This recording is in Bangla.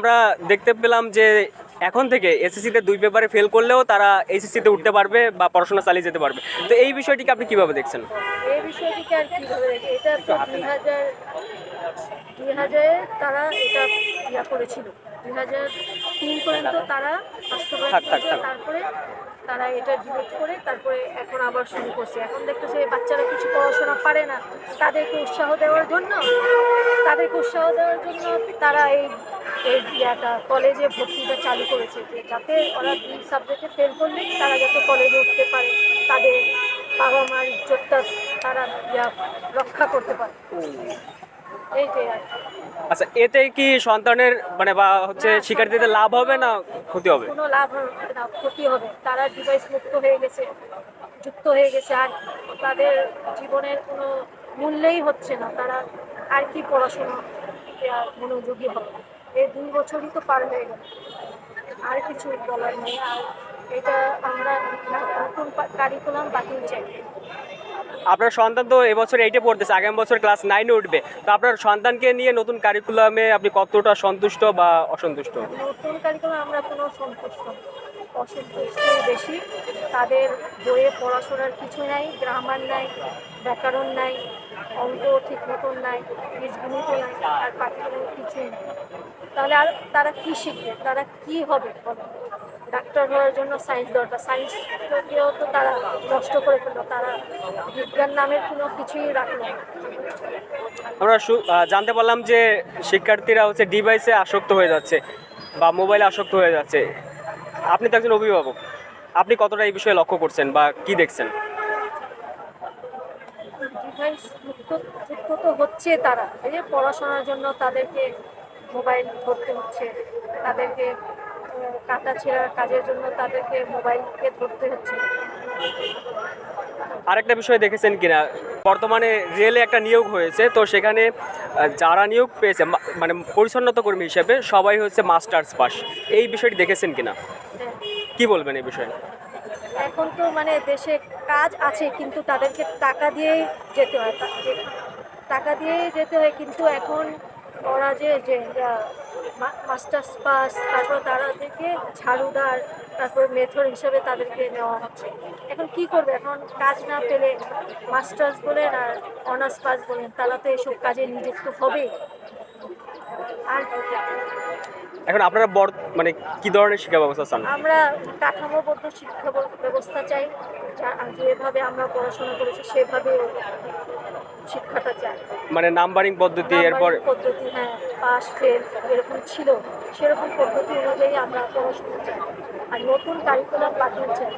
আমরা দেখতে পেলাম যে এখন থেকে এসএসসিতে দুই পেপারে ফেল করলেও তারা এইচএসসিতে উঠতে পারবে বা পড়াশোনা চালিয়ে যেতে পারবে। তো এই বিষয়টিকে আপনি কীভাবে দেখছেন? এই বিষয়টিকে আর কীভাবে দেখি? এটা তো দুই হাজার দুই হাজারে তারা এটা ইয়া করেছিল। দুই হাজার তিন পর্যন্ত তারা বাস্তবায়ন তারপরে তারা এটা ডিলিট করে তারপরে এখন আবার শুরু করছে। এখন দেখতেছে বাচ্চারা পড়াশোনা পারে না। তাদেরকে উৎসাহ দেওয়ার জন্য তাদেরকে উৎসাহ দেওয়ার জন্য তারা এই এই ইয়াটা কলেজে ভর্তিটা চালু করেছে যে যাতে ওরা দুই সাবজেক্টে ফেল করলে তারা যাতে কলেজে উঠতে পারে তাদের বাবা মার ইজ্জতটা তারা ইয়া রক্ষা করতে পারে। এইটাই আর। আচ্ছা এতে কি সন্তানের মানে বা হচ্ছে শিক্ষার্থীদের লাভ হবে না ক্ষতি হবে? কোনো লাভ হবে না ক্ষতি হবে। তারা ডিভাইস মুক্ত হয়ে গেছে যুক্ত হয়ে গেছে আর তাদের জীবনের কোনো মূল্যেই হচ্ছে না। তারা আর কি পড়াশোনা আর মনোযোগী হবে? এই দুই বছরই তো পার হয়ে গেল। আর কিছু বলার নেই। আর এটা আমরা নতুন কারিকুলাম বাতিল চাই। আপনার সন্তান তো এবছর এইটে পড়তেছে আগামী বছর ক্লাস নাইনে উঠবে। তো আপনার সন্তানকে নিয়ে নতুন কারিকুলামে আপনি কতটা সন্তুষ্ট বা অসন্তুষ্ট? নতুন কারিকুলাম আমরা কোনো সন্তুষ্ট নই। বেশি। তাদের বইয়ে পড়াশোনার কিছু নাই, গ্রামার নাই, ব্যাকরণ নাই, অঙ্ক ঠিক মতন নাই, বীজগণিত নাই, আর পাঠ্যক্রমে কিছুই নাই। তাহলে আর তারা কি শিখবে? তারা কি হবে? ডাক্তার হওয়ার জন্য সায়েন্স দরকার। সায়েন্সকেও তো তারা নষ্ট করে ফেলল, তারা বিজ্ঞান নামের কোনো কিছুই রাখল আমরা জানতে পারলাম যে শিক্ষার্থীরা হচ্ছে ডিভাইসে আসক্ত হয়ে যাচ্ছে বা মোবাইলে আসক্ত হয়ে যাচ্ছে। আপনি তো একজন অভিভাবক। আপনি কতটা এই বিষয়ে লক্ষ্য করছেন বা কি দেখছেন? তো হচ্ছে তারা। এই যে পড়াশোনার জন্য তাদেরকে মোবাইল ধরতে হচ্ছে। তাদেরকে কাটা ছেঁড়ার কাজের জন্য তাদেরকে মোবাইলকে ধরতে হচ্ছে। আরেকটা বিষয় দেখেছেন কিনা? বর্তমানে রেলে একটা নিয়োগ হয়েছে, তো সেখানে যারা নিয়োগ পেয়েছে মানে পরিচ্ছন্নতা কর্মী হিসেবে সবাই হচ্ছে মাস্টার্স পাস এই বিষয়টি দেখেছেন কিনা। কি বলবেন এই বিষয়ে এখন তো মানে দেশে কাজ আছে, কিন্তু তাদেরকে টাকা দিয়ে যেতে হয়, টাকা দিয়ে যেতে হয়, কিন্তু এখন ওরা যে যে মাস্টার্স পাস তারপর তাদেরকে ঝাড়ুদার তারপর মেথর হিসেবে তাদেরকে নেওয়া হচ্ছে। এখন কি করবে? এখন কাজ না পেলে মাস্টার্স বলেন আর অনার্স পাস বলেন তারা তো এসব কাজে নিযুক্ত হবে। আর এখন আপনারা বর মানে কি ধরনের শিক্ষা ব্যবস্থা চান? আমরা কাঠামোবদ্ধ শিক্ষা ব্যবস্থা চাই। যা যেভাবে আমরা পড়াশোনা করেছি সেভাবে মানে নাম্বারিং পদ্ধতি এরপর পদ্ধতি হ্যাঁ পাস ফেল এরকম ছিল। সেরকম পদ্ধতি অনুযায়ী আমরা পড়াশোনা চাই আর নতুন কারিকুলাম চাই